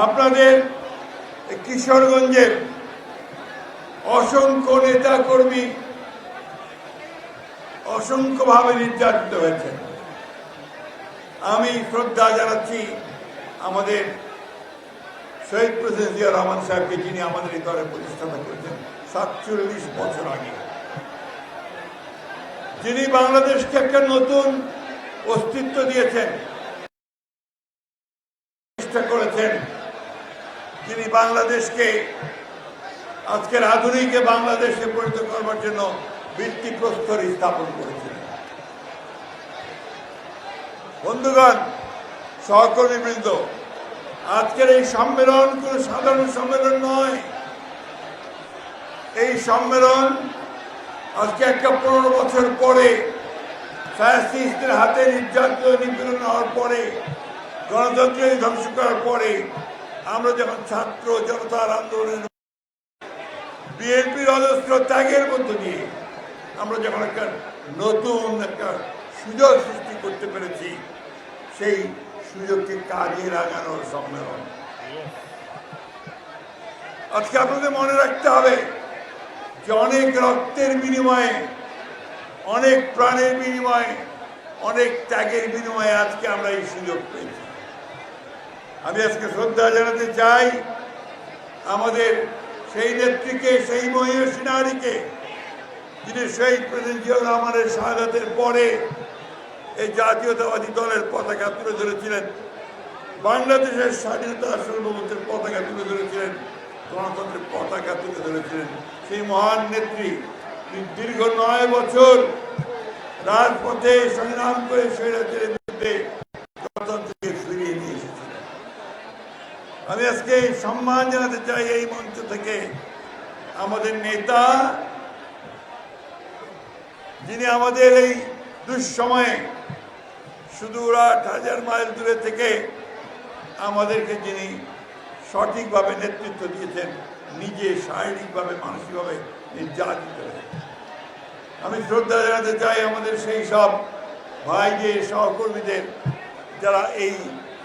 আপনাদের কিশোরগঞ্জের অসংখ্য নেতা কর্মী অসংখ্যভাবে নির্যাতিত হয়েছেন আমি শ্রদ্ধা জানাচ্ছি আমাদের শহীদ প্রেসিডেন্ট জিয়া রহমান সাহেবকে, যিনি আমাদের এই দলে প্রতিষ্ঠাতা করেছেন সাতচল্লিশ বছর আগে। যিনি বাংলাদেশকে একটা নতুন অস্তিত্ব দিয়েছেন, চেষ্টা করেছেন যিনি বাংলাদেশকে, আজকের আধুনিকে বাংলাদেশে পরিণত করবার জন্য ভিত্তিপ্রস্তর স্থাপন করেছিলেন। বন্ধুগণ, সহকর্মীবৃন্দ, আজকের এই সম্মেলন কোনো সাধারণ সম্মেলন নয়। এই সম্মেলন আজকে একটা পনেরো বছর পরে ফ্যাসিস্টের হাতে নির্যাতিত নিপীড়ন হওয়ার পরে গণতন্ত্রের ধ্বংস করার পরে আমরা যখন ছাত্র জনতার আন্দোলনের বিএনপির অজস্র ত্যাগের মধ্য দিয়ে আমরা যখন একটা নতুন একটা সুযোগ সৃষ্টি করতে পেরেছি, সেই সুযোগকে কাজে লাগানোর সম্মেলন আজকে আপনাদের মনে রাখতে হবে যে অনেক রক্তের বিনিময়ে, অনেক প্রাণের বিনিময়ে, অনেক ত্যাগের বিনিময়ে আজকে আমরা এই সুযোগ পেয়েছি। আমি আজকে শ্রদ্ধা জানাতে চাই আমাদের সেই নেত্রীকে, সেই মহিষী নারীকে যিনি শহীদ প্রেসিডেন্ট জিয়াউর রহমানের শাহাদাতের পরে এই জাতীয়তাবাদী দলের পতাকা তুলে ধরেছিলেন। বাংলাদেশের স্বাধীনতা সার্বভৌমত্বের পতাকা তুলে ধরেছিলেন, গণতন্ত্রের পতাকা তুলে ধরেছিলেন। সেই মহান নেত্রী দীর্ঘ নয় বছর রাজপথে সংগ্রাম করে স্বৈরাচারের বিরুদ্ধে গণতন্ত্রকে ফিরিয়ে নিয়ে এসেছিলেন আজকে সম্মান জানাতে চাই এই মঞ্চ থেকে আমাদের নেতা, যিনি আমাদের এই দুঃসময়ে সুদূর আট হাজার মাইল দূরে থেকে আমাদেরকে যিনি সঠিকভাবে নেতৃত্ব দিয়েছেন, নিজে শারীরিকভাবে, মানসিকভাবে নির্যাতিত আমি শ্রদ্ধা জানাতে চাই আমাদের সেই সব ভাইদের, সহকর্মীদের, যারা এই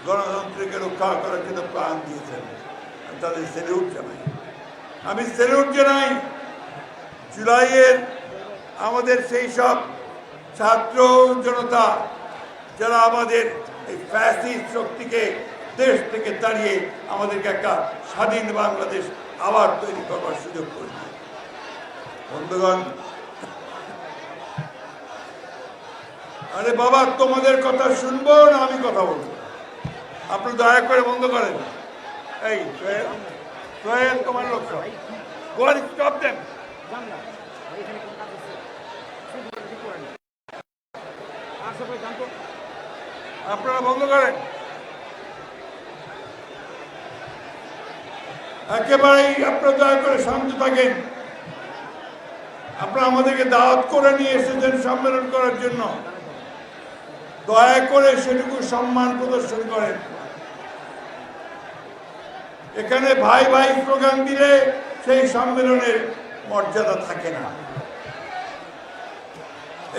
গণতন্ত্রকে রক্ষা করার জন্য প্রাণ দিয়েছেন। আমি তাদের সেলিউট জানাই। আমি সেলিউট জানাই জুলাইয়ের আমাদের সেই সব ছাত্র জনতা যারা আমাদের এই ফ্যাসিস্ট শক্তিকে দেশ থেকে দাঁড়িয়ে আমাদেরকে একটা স্বাধীন বাংলাদেশ আবার তৈরি করবার সুযোগ করে দিয়েছে। বন্ধুগণ, আরে বাবা, তোমাদের কথা শুনব না আমি কথা বলব? আপনি দয়া করে বন্ধ করেন। এই তোমার লক্ষ্য গোয়াল স্টপ দেন। আপনারা বন্ধ করেন। একেবারেই আপনারা দয়া করে শান্ত থাকেন। আপনারা আমাদেরকে দাওয়াত করে নিয়ে এসেছেন সম্মেলন করার জন্য। দয়া করে সেটুকু সম্মান প্রদর্শন করেন। এখানে ভাই ভাই স্লোগান দিলে সেই সম্মেলনের মর্যাদা থাকে না।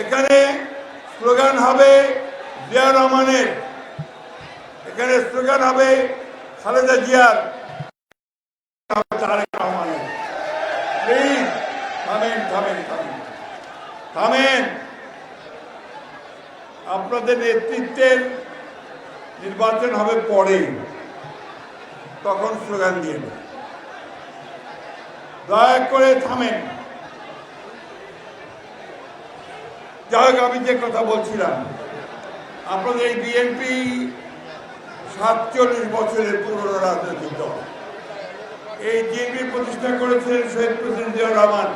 এখানে স্লোগান হবে জিয়া রহমানের। এখানে স্লোগান হবে খালেদা জিয়ার। তারেক রহমানের। প্লিজ, থামেন থামেন থামেন থামেন। আপনাদের নেতৃত্বের নির্বাচন হবে পরে। তখন স্লোগান দিয়ে। দয়া করে থামেন। যাই হোক, আমি যে কথা বলছিলাম, আপনাদের এই বিএনপি সাতচল্লিশ বছরের পুরনো রাজনৈতিক দল। এই বিএনপি প্রতিষ্ঠা করেছিলেন শহীদ প্রেসিডেন্ট জিয়া রহমান।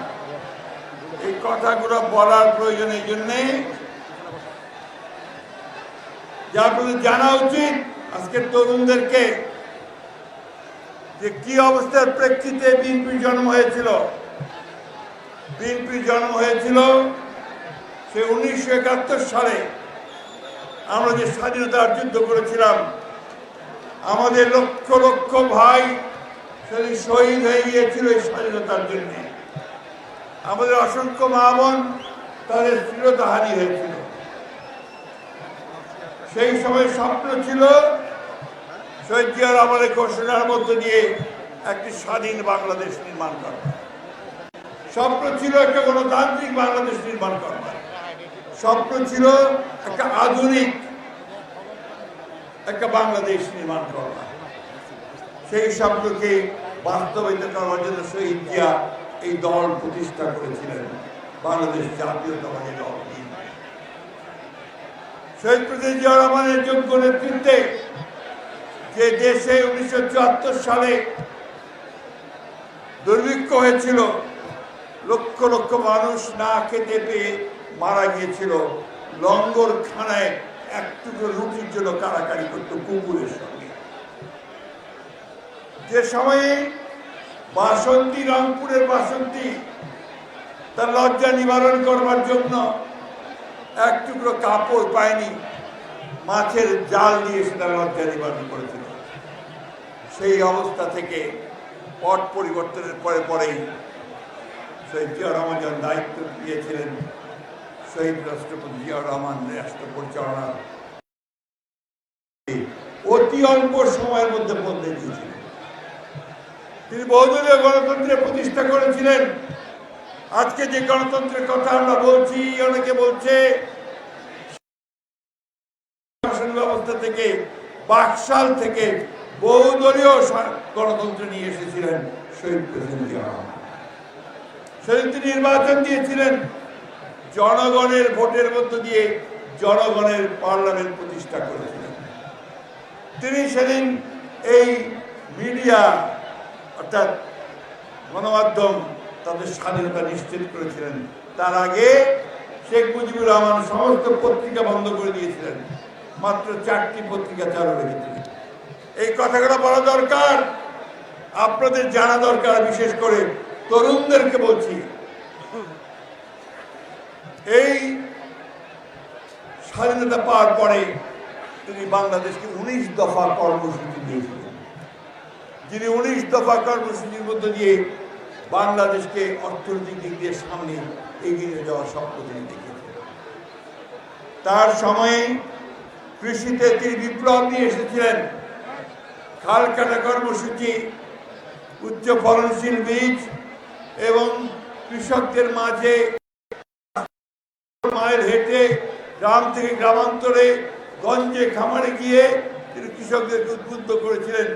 এই কথাগুলো বলার প্রয়োজন এই জন্যে যে আপনাদের জানা উচিত আজকের তরুণদেরকে যে কি অবস্থার প্রেক্ষিতে বিএনপির জন্ম হয়েছিল? বিএনপির জন্ম হয়েছিল সে উনিশশো একাত্তর সালে। আমরা যে স্বাধীনতার যুদ্ধ করেছিলাম, আমাদের লক্ষ লক্ষ ভাই সেদিন শহীদ হয়ে গিয়েছিল এই স্বাধীনতার জন্যে। আমাদের অসংখ্য মা বোন তাদের হারিয়ে হয়েছিল। সেই সময় স্বপ্ন ছিল শহীদ রহমানের ঘোষণার মধ্য দিয়ে একটি স্বাধীন বাংলাদেশ নির্মাণ করা স্বপ্ন ছিল একটা গণতান্ত্রিক বাংলাদেশ নির্মাণ করা স্বপ্ন ছিল একটা আধুনিক একটা বাংলাদেশ নির্মাণ করা সেই স্বপ্নকে বাস্তবায়িত করার জন্য শহীদ জিয়া এই দল প্রতিষ্ঠা করেছিলেন, বাংলাদেশ জাতীয়তাবাদী দল। শহীদ প্রেসিডেন্ট জিয়া রহমানের যোগ্য নেতৃত্বে যে দেশে উনিশশো চুয়াত্তর সালে দুর্ভিক্ষ হয়েছিল, লক্ষ লক্ষ মানুষ না খেতে পেয়ে মারা গিয়েছিল। লঙ্গর খানায় এক টুকরো রুটির জন্য কারাকারি করত কুকুরের সঙ্গে। যে সময়ে বাসন্তী রংপুরের বাসন্তী, তার লজ্জা নিবারণ করবার জন্য এক টুকরো কাপড় পায়নি, মাছের জাল দিয়ে সেটা লজ্জা নিবারণ করেছিল। সেই অবস্থা থেকে পট পরিবর্তনের পরে পরেই শহীদ জিয়াউর রহমান যখন দায়িত্ব দিয়েছিলেন। শহীদ রাষ্ট্রপতি জিয়া রহমান রাষ্ট্র পরিচালনা অতি অল্প সময়ের মধ্যে বদলে দিয়েছিলেন। তিনি বহুদলীয় গণতন্ত্রের প্রতিষ্ঠা করেছিলেন। আজকে যে গণতন্ত্রের কথা আমরা বলছি, অনেকে বলছে, শাসন ব্যবস্থা থেকে বাকশাল থেকে বহুদলীয় গণতন্ত্র নিয়ে এসেছিলেন শহীদ তিনি নির্বাচন দিয়েছিলেন জনগণের ভোটের মধ্য দিয়ে জনগণের পার্লামেন্ট প্রতিষ্ঠা করেছিলেন। তিনি সেদিন এই মিডিয়া অর্থাৎ গণমাধ্যম তাদের স্বাধীনতা নিশ্চিত করেছিলেন। তার আগে শেখ মুজিবুর রহমান সমস্ত পত্রিকা বন্ধ করে দিয়েছিলেন। মাত্র চারটি পত্রিকা চালু রেখেছিলেন। এই কথাগুলো বলা দরকার। আপনাদের জানা দরকার, বিশেষ করে তরুণদেরকে বলছি। এই স্বাধীনতা পাওয়ার পরে তিনি বাংলাদেশকে উনিশ দফা কর্মসূচি দিয়েছিলেন। যিনি উনিশ দফা কর্মসূচির মধ্য দিয়ে বাংলাদেশকে অর্থনৈতিক দিক দিয়ে সামনে এগিয়ে যাওয়ার স্বপ্ন তিনি দেখেছেন। তার সময়ে কৃষিতে তিনি বিপ্লব নিয়ে এসেছিলেন। খাল কাটা কর্মসূচি, উচ্চ ফলনশীল বীজ এবং কৃষকদের মাঝে মাইল হেঁটে গ্রাম থেকে গ্রামান্তরে গঞ্জে খামারে গিয়ে তিনি কৃষকদেরকে উদ্বুদ্ধ করেছিলেন।